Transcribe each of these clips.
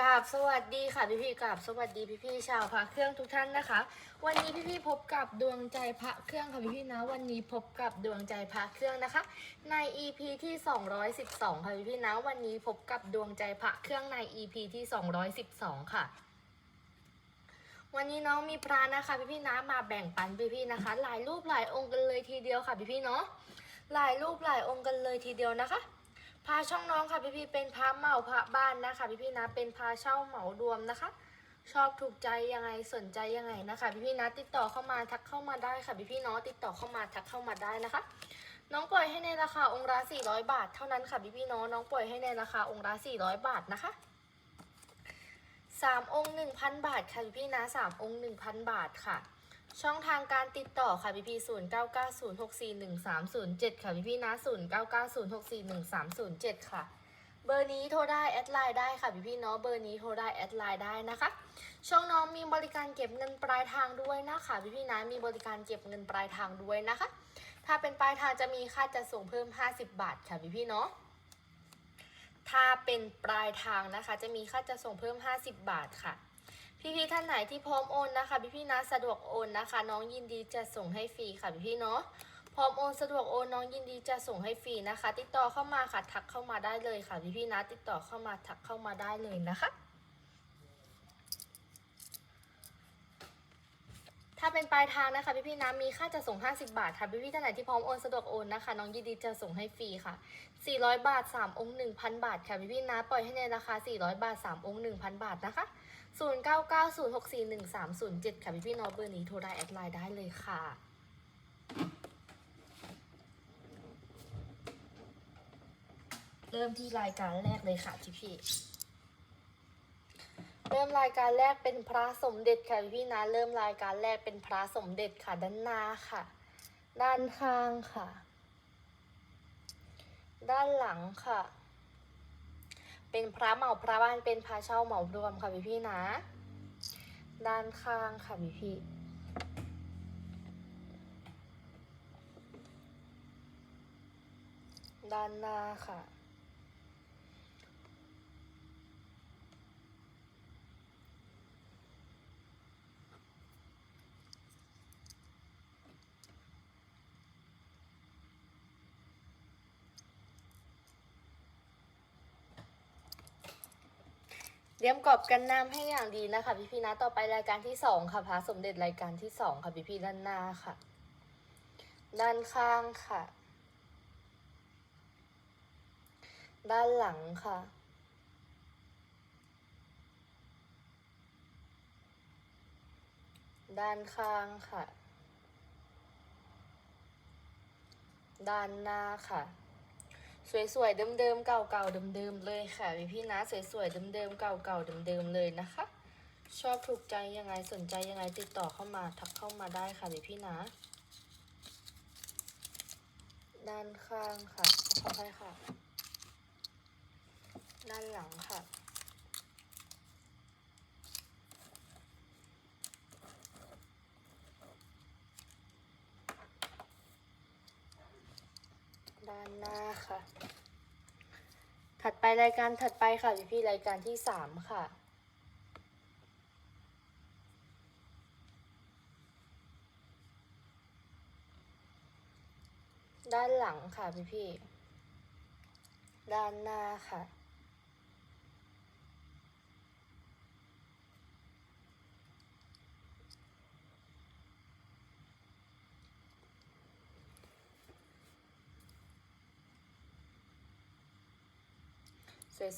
กราบสวัสดีค่ะพี่พี่ๆกราบสวัสดีพี่พี่ๆชาวพระเครื่องทุกท่านนะคะ วันนี้พี่พี่ๆพบกับดวงใจพระเครื่องค่ะพี่พี่ๆนะวันนี้พบกับดวงใจพระเครื่องนะคะ ใน EP ที่ 212ค่ะพี่พี่ๆนะวันนี้พบกับดวงใจพระเครื่องใน EP ที่ 212 ค่ะวันนี้น้องมีพระนะคะพี่พี่ๆนะมาแบ่งปันพี่พี่ๆนะคะ หลายรูปหลายองค์กันเลยทีเดียวค่ะพี่พี่ๆเนาะหลายรูปหลายองค์กันเลยทีเดียวนะคะ พาช่องน้องค่ะพี่พี่เป็นพระเหมาพระบ้านนะคะพี่พี่นะเป็นพาเช่าเหมารวมนะคะ ชอบถูกใจยังไงสนใจยังไงนะคะ พี่พี่นะติดต่อเข้ามาทักเข้ามาได้ค่ะพี่พี่เนาะติดต่อเข้ามาทักเข้ามาได้นะคะ น้องปล่อยให้ในราคาองค์ละ400 บาท เท่านั้นค่ะพี่พี่เนาะน้องปล่อยให้ในราคาองค์ละ400 บาทนะคะสามองค์1,000บาทค่ะพี่พี่นะสามองค์1,000บาทค่ะ ช่องทางการติดต่อค่ะพี่พี่ศูนย์เก้าเก้าศูนย์หกสี่หนึ่งสามศูนย์เจ็ดค่ะพี่พี่นะศูนย์เก้าเก้าศูนย์หกสี่หนึ่งสามศูนย์เจ็ดค่ะ เบอร์นี้โทรได้แอดไลน์ได้ค่ะพี่พี่เนาะเบอร์นี้โทรได้แอดไลน์ได้นะคะ ช่องน้องมีบริการเก็บเงินปลายทางด้วยนะคะพี่พี่นะมีบริการเก็บเงินปลายทางด้วยนะคะ ถ้าเป็นปลายทางจะมีค่าจะส่งเพิ่ม 50 บาทค่ะพี่พี่เนาะถ้าเป็นปลายทางนะคะ จะมีค่าจะส่งเพิ่ม 50 บาทค่ะ พี่ๆท่านไหนที่พร้อมโอนนะคะ พี่ๆนะสะดวกโอนนะคะ น้องยินดีจะส่งให้ฟรีค่ะพี่ๆเนาะพร้อมโอนสะดวกโอนน้องยินดีจะส่งให้ฟรีนะคะ ติดต่อเข้ามาค่ะทักเข้ามาได้เลยค่ะพี่ๆนะติดต่อเข้ามาทักเข้ามาได้เลยนะคะถ้าเป็นปลายทางนะคะพี่ๆนะมีค่าจะส่ง 50 บาทค่ะพี่ๆท่านไหนที่พร้อมโอนสะดวกโอนนะคะน้องยินดีจะส่งให้ฟรีค่ะ 400 บาท 3 องค์ 1,000 บาทค่ะพี่ๆนะปล่อยให้ในราคา 400 บาท 3 องค์ 1,000 บาทนะคะ 0 9 9 0 6 4 1 3 0 7 ค่ะพี่พี่ๆเนอะเบอร์นี้โทรได้แอดไลน์ได้เลยค่ะเริ่มที่รายการแรกเลยค่ะพี่พี่ เริ่มรายการแรกเป็นพระสมเด็จค่ะพี่พี่นะ เริ่มรายการแรกเป็นพระสมเด็จค่ะด้านหน้าค่ะ ด้านข้างค่ะ ด้านหลังค่ะ เป็นพระเหมาพระบ้านเป็นพระเช่าเหมารวมค่ะพี่พี่นะ ด้านข้างค่ะพี่พี่ด้านหน้าค่ะ เตรียมกรอบกันน้ำให้อย่างดีนะคะพี่พี่ๆนะต่อไปรายการที่สองค่ะพระสมเด็จรายการที่สองค่ะพี่พี่ๆด้านหน้าค่ะ ด้านข้างค่ะ ด้านหลังค่ะ ด้านข้างค่ะ ด้านหน้าค่ะ สวยๆเดิมๆเก่าๆเดิมๆเลยค่ะพี่พี่นะสวยๆเดิมๆเก่าๆเดิมๆเลยนะคะ ชอบถูกใจยังไงสนใจยังไงติดต่อเข้ามาทักเข้ามาได้ค่ะพี่พี่นะ ด้านข้างค่ะขออภัยค่ะ ด้านหลังค่ะ ด้านหน้าค่ะ ถัดไปรายการถัดไปค่ะพี่พี่รายการที่สามค่ะ ด้านหลังค่ะพี่พี่ด้านหน้าค่ะ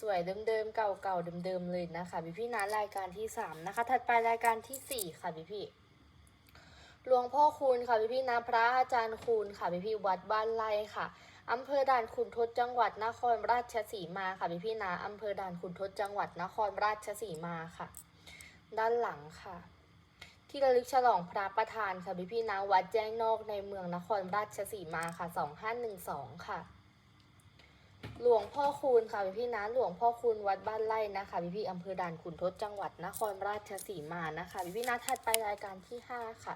สวยๆ เดิมๆ เก่าๆ เดิมๆ เลยนะคะพี่พี่นะรายการที่สามนะคะ ถัดไปรายการที่สี่ค่ะพี่พี่หลวงพ่อคูณค่ะพี่พี่นะพระอาจารย์คูณค่ะพี่พี่วัดบ้านไร่ค่ะอำเภอด่านขุนทดจังหวัดนครราชสีมาค่ะพี่พี่นะอำเภอด่านขุนทดจังหวัดนครราชสีมาค่ะ ด้านหลังค่ะ ที่ระลึกฉลองพระประธานค่ะพี่พี่นะวัดแจ้งนอกในเมืองนครราชสีมาค่ะสองห้าหนึ่งสองค่ะ หลวงพ่อคูณค่ะพี่พี่นะหลวงพ่อคูณวัดบ้านไร่นะคะพี่พี่อำเภอด่านขุนทดจังหวัดนครราชสีมานะคะพี่พี่นะถัดไปรายการที่ห้าค่ะ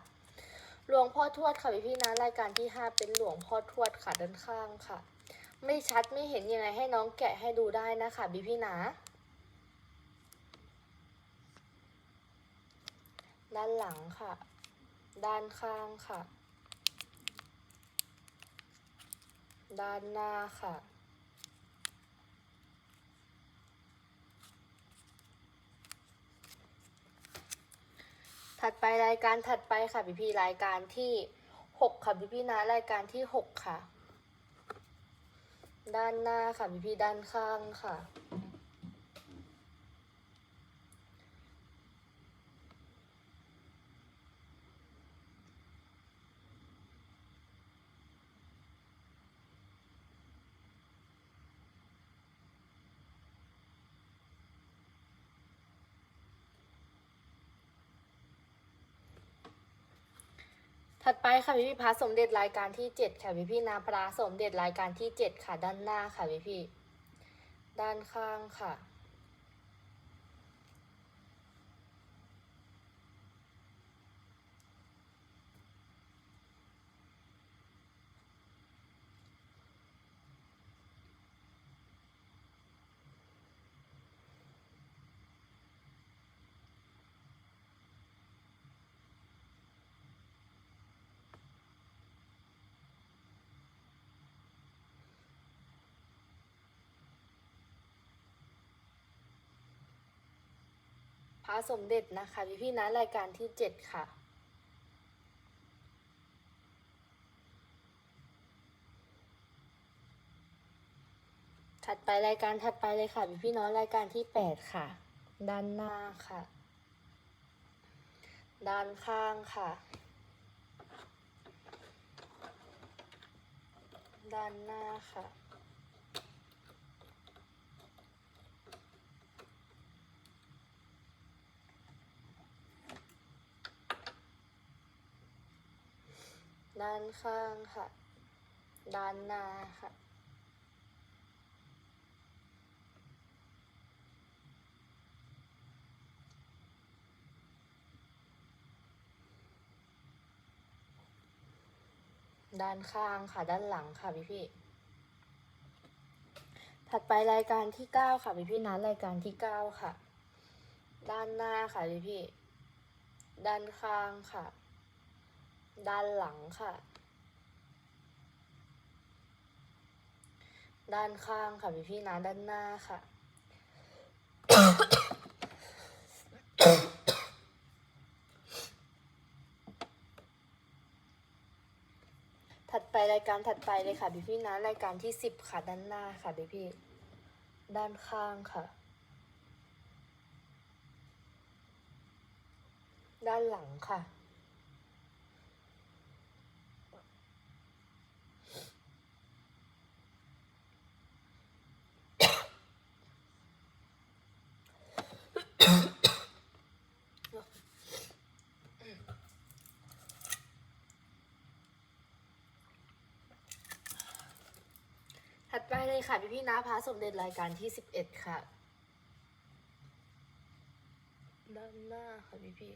หลวงพ่อทวดค่ะพี่พี่นะรายการที่ห้าเป็นหลวงพ่อทวดค่ะด้านข้างค่ะ ไม่ชัดไม่เห็นยังไงให้น้องแกะให้ดูได้นะคะพี่พี่นะด้านหลังค่ะ ด้านข้างค่ะ ด้านหน้าค่ะ ถัดไปรายการถัดไปค่ะพี่พี่รายการที่หกค่ะพี่พี่นะรายการที่หกค่ะ ด้านหน้าค่ะพี่พี่ด้านข้างค่ะ ถัดไปค่ะพี่พี่พาสมเด็จรายการที่เจ็ดค่ะพี่พี่นาพระสมเด็จรายการที่เจ็ดค่ะด้านหน้าค่ะพี่พี่ด้านข้างค่ะ พระสมเด็จนะคะพี่พี่นะรายการที่เจ็ดค่ะ ถัดไปรายการถัดไปเลยค่ะพี่พี่น้องรายการที่แปดค่ะ ด้านหน้าค่ะ ด้านข้างค่ะ ด้านหน้าค่ะ ด้านข้างค่ะ ด้านหน้าค่ะ ด้านข้างค่ะ ด้านหลังค่ะพี่พี่ถัดไปรายการที่เก้าค่ะพี่พี่นะรายการที่เก้าค่ะ ด้านหน้าค่ะพี่พี่ด้านข้างค่ะ ด้านหลังค่ะ ด้านข้างค่ะพี่พี่นะด้านหน้าค่ะ ถัดไปรายการถัดไปเลยค่ะพี่พี่นะรายการที่สิบค่ะด้านหน้าค่ะพี่พี่ด้านข้างค่ะ ด้านหลังค่ะ ถัดไปเลยค่ะ พี่พี่นะพระสมเด็จรายการที่สิบเอ็ดค่ะ ด้านหน้าค่ะพี่พี่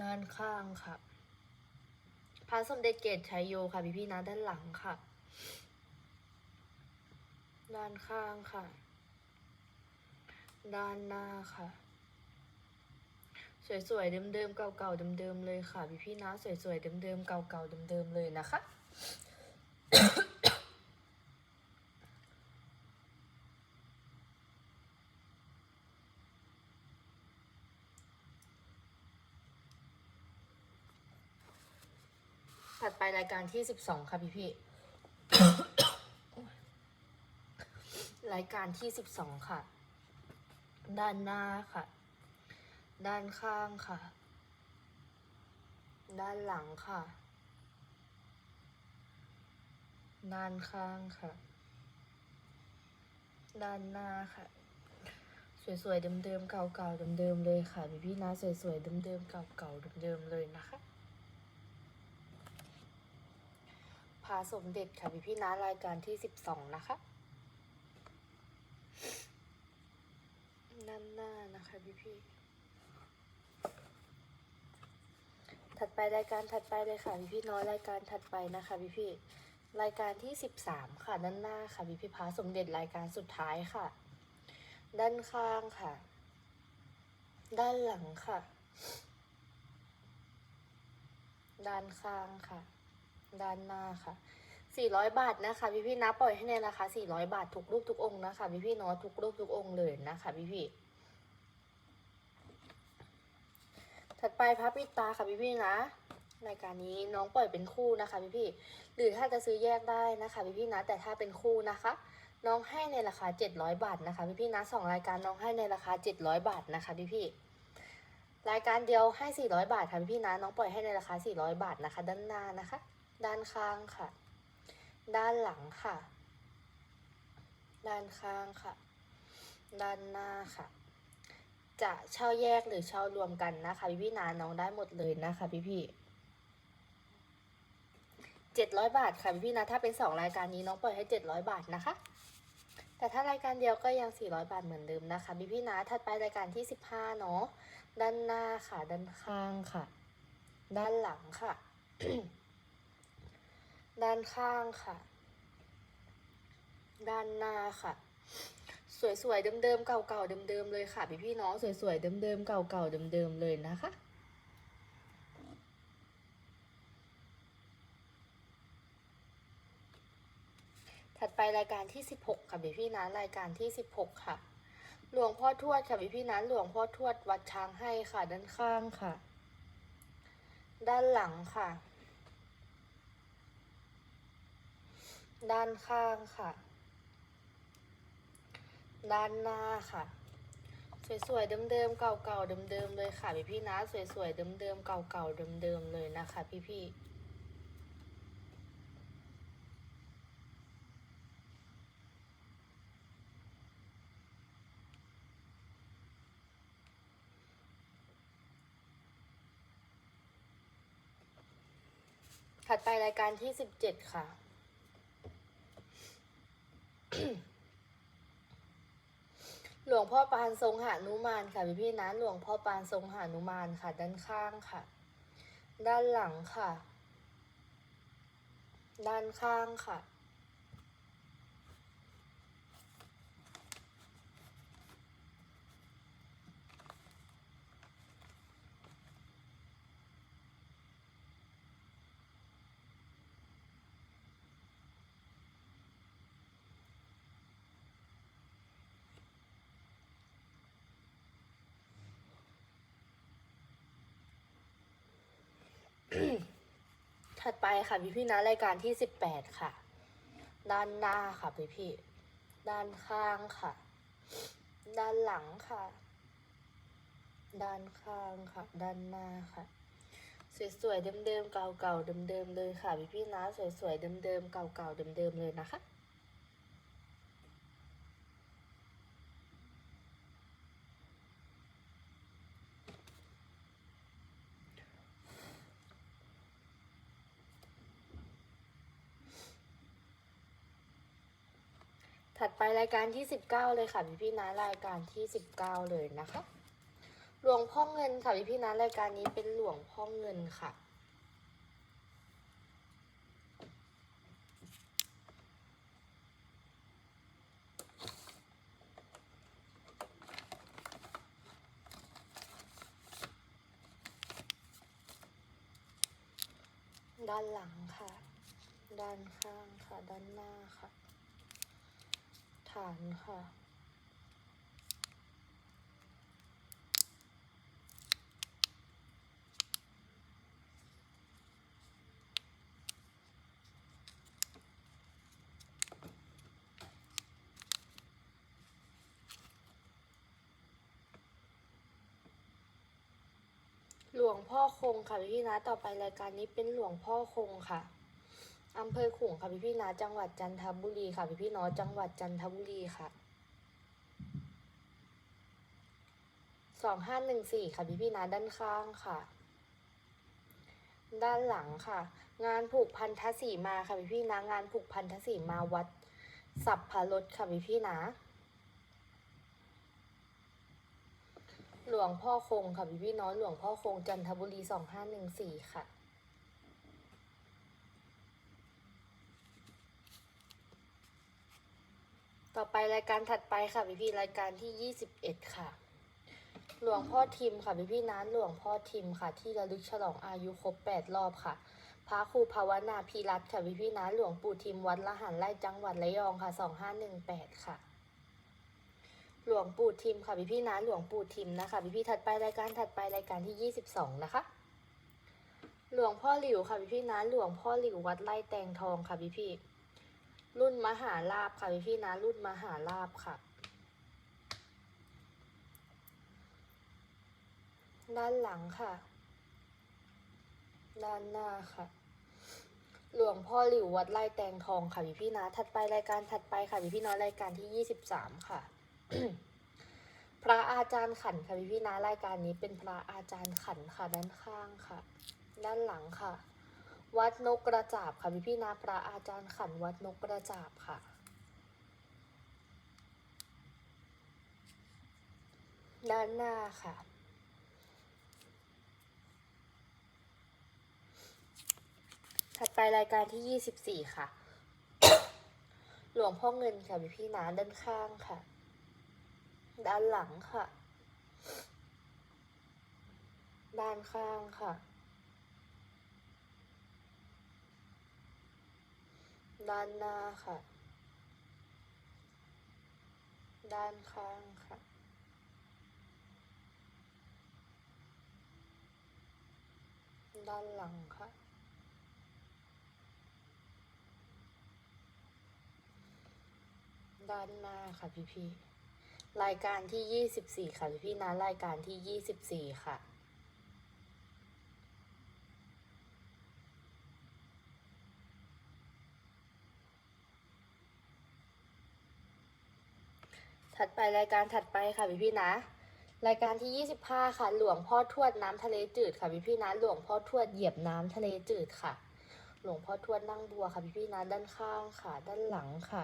ด้านข้างค่ะพระสมเด็จเกตชัยโยค่ะพี่พี่นะด้านหลังค่ะ ด้านข้างค่ะ ด้านหน้าค่ะ สวยๆเดิมๆเก่าๆเดิมๆเลยค่ะพี่พี่นะสวยๆเดิมๆเก่าๆเดิมๆเลยนะคะ ถัดไปรายการที่สิบสองค่ะพี่พี่รายการที่สิบสองค่ะ ด้านหน้าค่ะ ด้านข้างค่ะ ด้านหลังค่ะ ด้านข้างค่ะ ด้านหน้าค่ะ สวยๆเดิมๆเก่าๆเดิมๆเลยค่ะพี่พี่ๆนะสวยๆเดิมๆเก่าๆเดิมๆเลยนะคะพาสมเด็จค่ะพี่พี่ๆนะรายการที่สิบสองนะคะ ด้านหน้านะคะพี่พี่ถัดไปรายการถัดไปเลยค่ะพี่พี่น้อยรายการถัดไปนะคะพี่พี่รายการที่สิบสามค่ะด้านหน้าค่ะพี่พี่พาสมเด็จรายการสุดท้ายค่ะ ด้านข้างค่ะ ด้านหลังค่ะ ด้านข้างค่ะ ด้านหน้าค่ะ 400 บาทนะคะพี่พี่นะปล่อยให้ในราคา 400 บาททุกรูปทุกองค์นะคะพี่พี่เนาะทุกรูปทุกองค์เลยนะคะพี่พี่ถัดไปพระปิดตาค่ะพี่พี่นะรายการนี้น้องปล่อยเป็นคู่นะคะพี่พี่หรือถ้าจะซื้อแยกได้นะคะพี่พี่นะแต่ถ้าเป็นคู่นะคะ น้องให้ในราคา 700 บาทนะคะพี่พี่นะสองรายการน้องให้ในราคา 700 บาทนะคะพี่พี่รายการเดียวให้ 400 บาทค่ะพี่พี่นะน้องปล่อยให้ในราคา 400 บาทนะคะ ด้านหน้านะคะ ด้านข้างค่ะ ด้านหลังค่ะ ด้านข้างค่ะ ด้านหน้าค่ะ จะเช่าแยกหรือเช่ารวมกันนะคะ พี่พี่นะน้องได้หมดเลยนะคะ พี่พี่เจ็ดร้อยบาทค่ะพี่พี่นะถ้าเป็นสองรายการนี้น้องปล่อยให้เจ็ดร้อยบาทนะคะ แต่ถ้ารายการเดียวก็ยัง400บาทเหมือนเดิมนะคะ พี่พี่นะถัดไปรายการที่15เนาะด้านหน้าค่ะ ด้านข้างค่ะ ด้านหลังค่ะ ด้านข้างค่ะ ด้านหน้าค่ะ สวยๆเดิมๆเก่าๆเดิมๆเลยค่ะพี่พี่น้องสวยๆเดิมๆเก่าๆเดิมๆเลยนะคะถัดไปรายการที่ 16 ค่ะพี่พี่ๆนะรายการที่ 16 ค่ะ หลวงพ่อทวดค่ะพี่พี่ๆนะหลวงพ่อทวดวัดช้างให้ค่ะด้านข้างค่ะ ด้านหลังค่ะ ด้านข้างค่ะ ด้านหน้าค่ะ สวยๆเดิมๆเก่าๆเดิมๆเลยค่ะพี่พี่นะ สวยๆเดิมๆเก่าๆเดิมๆเลยนะคะ พี่พี่ๆถัดไปรายการที่สิบเจ็ดค่ะ หลวงพ่อปานทรงหานุมานค่ะพี่พี่นะหลวงพ่อปานทรงหานุมานค่ะ ด้านข้างค่ะ ด้านหลังค่ะ ด้านข้างค่ะ ถัดไปค่ะพี่พี่นะรายการที่สิบแปดค่ะ ด้านหน้าค่ะพี่พี่ด้านข้างค่ะ ด้านหลังค่ะ ด้านข้างค่ะ ด้านหน้าค่ะ สวยๆเดิมๆเก่าๆเดิมๆเลยค่ะพี่พี่นะ สวยๆเดิมๆเก่าๆเดิมๆเลยนะคะ ถัดไปรายการที่สิบเก้าเลยค่ะพี่พี่นะรายการที่สิบเก้าเลยนะคะ หลวงพ่อเงินค่ะพี่พี่นะรายการนี้เป็นหลวงพ่อเงินค่ะด้านหลังค่ะ ด้านข้างค่ะ ด้านหน้าค่ะ ฐานค่ะ หลวงพ่อคงค่ะพี่นะต่อไปรายการนี้เป็นหลวงพ่อคงค่ะ อำเภอขลุงค่ะพี่พี่นะจังหวัดจันทบุรีค่ะพี่พี่เนาะจังหวัดจันทบุรีค่ะสองห้าหนึ่งสี่ค่ะพี่พี่นะด้านข้างค่ะ ด้านหลังค่ะ งานผูกพันธสีมาค่ะพี่พี่นะงานผูกพันธสีมาวัดสับพารถค่ะพี่พี่นะหลวงพ่อคงค่ะพี่พี่น้องหลวงพ่อคงจันทบุรีสองห้าหนึ่งสี่ค่ะ ต่อไปรายการถัดไปค่ะพี่พี่รายการที่ยี่สิบเอ็ดค่ะ หลวงพ่อทิมค่ะพี่พี่ๆนหลวงพ่อทิมค่ะ ที่ระลึกฉลองอายุครบแปดรอบค่ะพระครูภาวนาพีรัตค่ะพี่พี่ๆนะหลวงปู่ทิมวัดละหันไร่จังหวัดระยองค่ะสองห้าหนึ่งแปดค่ะ หลวงปู่ทิมค่ะพี่พี่ๆนะหลวงปู่ทิมนะคะพี่พี่ถัดไปรายการถัดไปรายการที่ยี่สิบสองนะคะหลวงพ่อหลิวค่ะพี่พี่ๆนะหลวงพ่อหลิววัดไร่แตงทองค่ะพี่พี่ รุ่นมหาลาบค่ะพี่พี่นะ รุ่นมหาลาบค่ะ ด้านหลังค่ะ ด้านหน้าค่ะ หลวงพ่อหลิววัดไร่แตงทองค่ะพี่พี่นะ ถัดไปรายการถัดไปค่ะพี่พี่น้อยรายการที่ยี่สิบสามค่ะพระอาจารย์ขันค่ะพี่พี่นะรายการนี้เป็นพระอาจารย์ขันค่ะด้านข้างค่ะ ด้านหลังค่ะ วัดนกกระจาบค่ะพี่พี่นะพระอาจารย์ขันวัดนกกระจาบค่ะ ด้านหน้าค่ะ ถัดไปรายการที่ยี่สิบสี่ค่ะ หลวงพ่อเงินค่ะพี่พี่นะด้านข้างค่ะ ด้านหลังค่ะ ด้านข้างค่ะ ด้านหน้าค่ะ ด้านข้างค่ะ ด้านหลังค่ะ ด้านหน้าค่ะพี่พี่รายการที่ยี่สิบสี่ค่ะพี่พี่นะรายการที่ยี่สิบสี่ค่ะ ถัดไปรายการถัดไปค่ะพี่พี่นะ รายการที่ยี่สิบห้าค่ะ หลวงพ่อทวดน้ำทะเลจืดค่ะพี่พี่นะ หลวงพ่อทวดเหยียบน้ำทะเลจืดค่ะ หลวงพ่อทวดนั่งบัวค่ะพี่พี่นะ ด้านข้างค่ะ ด้านหลังค่ะ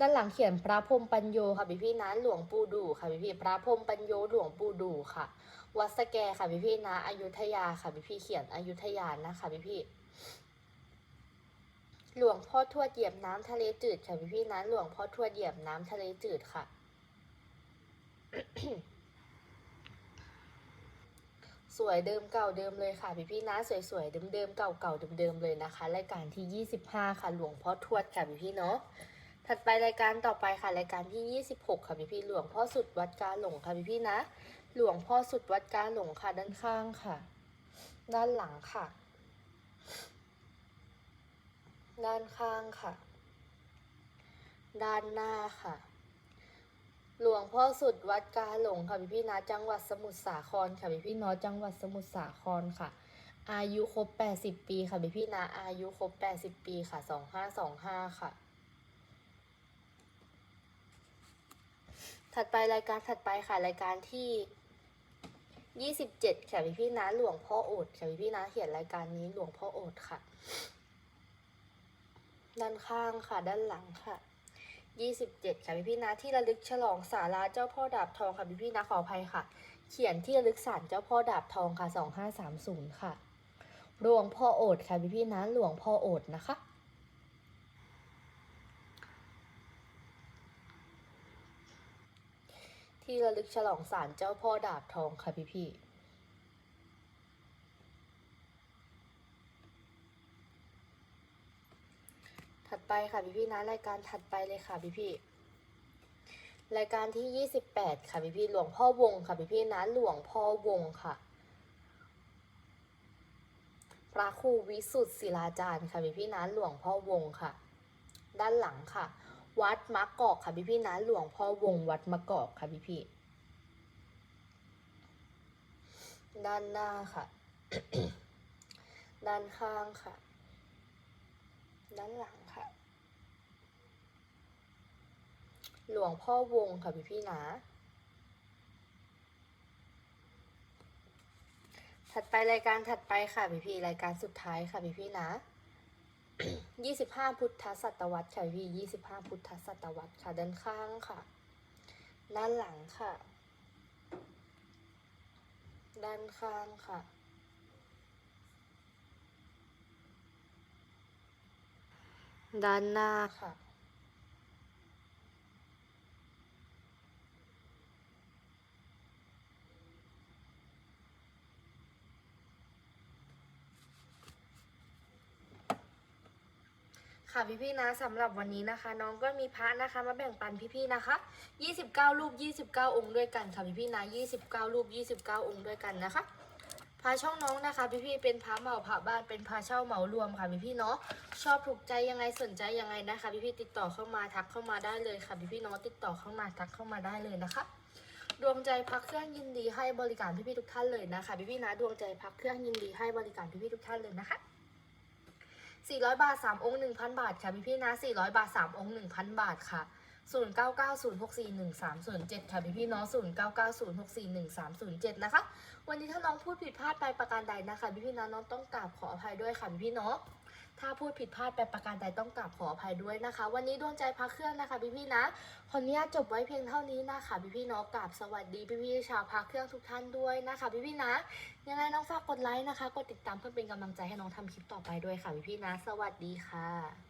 ด้านหลังเขียนพระพรมปัญโยค่ะพี่พี่นะ หลวงปู่ดูค่ะพี่พี่พระพรมปัญโยหลวงปู่ดูค่ะ วัดสแกค่ะพี่พี่นะอยุธยาค่ะพี่พี่เขียนอยุธยานะคะพี่พี่หลวงพ่อทวดเหยียบน้ำทะเลจืดค่ะพี่พี่นะหลวงพ่อทวดเหยียบน้ำทะเลจืดค่ะ สวยเดิมเก่าเดิมเลยค่ะ พี่พี่นะสวยๆเดิมเดิมเก่าเก่าๆเดิมเลยนะคะ รายการที่ 25 ค่ะหลวงพ่อทวดค่ะพี่พี่เนาะถัดไปรายการต่อไปค่ะรายการที่ 26 ค่ะพี่พี่หลวงพ่อสุดวัดกาหลงค่ะพี่พี่นะ หลวงพ่อสุดวัดกาหลงค่ะด้านข้างค่ะ ด้านหลังค่ะ ด้านข้างค่ะ ด้านหน้าค่ะ หลวงพ่อสุดวัดกาหลงค่ะพี่พี่นะจังหวัดสมุทรสาครค่ะพี่พี่เนาะจังหวัดสมุทรสาครค่ะ อายุครบ 80 ปีค่ะพี่พี่นะอายุครบ 80 ปีค่ะ 2525 ค่ะ ถัดไปรายการถัดไปค่ะรายการที่ 27ค่ะพี่พี่นะหลวงพ่อโอดค่ะพี่พี่นะเขียนรายการนี้หลวงพ่อโอดค่ะ ด้านข้างค่ะด้านหลังค่ะ 27 ค่ะพี่พี่นะที่ระลึกฉลองศาลาเจ้าพ่อดาบทองค่ะพี่พี่นะขออภัยค่ะ เขียนที่ระลึกศาลเจ้าพ่อดาบทองค่ะ 2530 ค่ะ หลวงพ่อโอดค่ะพี่พี่นะหลวงพ่อโอดนะคะที่ระลึกฉลองศาลเจ้าพ่อดาบทองค่ะพี่พี่ ถัดไปค่ะพี่พี่นะรายการถัดไปเลยค่ะพี่พี่รายการที่ยี่สิบแปดค่ะพี่พี่หลวงพ่อวงค่ะพี่พี่นะหลวงพ่อวงค่ะ พระครูวิสุทธิศิลาจารย์ค่ะพี่พี่นะหลวงพ่อวงค่ะ ด้านหลังค่ะ วัดมะกอกค่ะพี่พี่นะหลวงพ่อวงวัดมะกอกค่ะพี่พี่ด้านหน้าค่ะ ด้านข้างค่ะ ด้านหลังค่ะ หลวงพ่อวงค่ะพี่พี่นะ ถัดไปรายการถัดไปค่ะพี่พี่รายการสุดท้ายค่ะพี่พี่นะยี่สิบห้าพุทธศตวรรษค่ะพี่ยี่สิบห้าพุทธศตวรรษค่ะด้านข้างค่ะ ด้านหลังค่ะ ด้านข้างค่ะด้านหน้าค่ะ ค่ะพี่ๆนะสำหรับวันนี้นะคะ น้องก็มีพระนะคะมาแบ่งปันพี่ๆนะคะ 29 รูป 29 องค์ด้วยกันค่ะพี่ๆนะ 29 รูป 29 องค์ด้วยกันนะคะพระช่องน้องนะคะพี่ๆเป็นพระเหมาพระบ้านเป็นพระเช่าเหมารวมค่ะพี่ๆเนาะชอบถูกใจยังไงสนใจยังไงนะคะพี่ๆติดต่อเข้ามาทักเข้ามาได้เลยค่ะพี่ๆเนาะติดต่อเข้ามาทักเข้ามาได้เลยนะคะ ดวงใจพักเครื่องยินดีให้บริการพี่ๆทุกท่านเลยนะคะพี่ๆนะดวงใจพักเครื่องยินดีให้บริการพี่ๆทุกท่านเลยนะคะ 400 บาท 3 องค์ 1,000 บาทค่ะพี่พี่นะ 400 บาท 3 องค์ 1,000 บาทค่ะ 0990641307 ค่ะพี่พี่ๆเนาะ0990641307 นะคะ วันนี้ถ้าน้องพูดผิดพลาดไปประการใดนะคะพี่พี่นะน้องต้องกราบขออภัยด้วยค่ะพี่พี่ๆเนาะ ถ้าพูดผิดพลาดไปประการใดต้องกราบขออภัยด้วยนะคะ วันนี้ดวงใจพักเครื่องนะคะพี่พี่ๆนะขออนุญาตจบไว้เพียงเท่านี้นะคะพี่พี่ๆเนาะกราบสวัสดีพี่พี่ๆชาวพักเครื่องทุกท่านด้วยนะคะพี่พี่ๆนะ ยังไงน้องฝากกดไลค์นะคะกดติดตามเพื่อเป็นกำลังใจให้น้องทำคลิปต่อไปด้วยค่ะพี่พี่ๆนะ สวัสดีค่ะ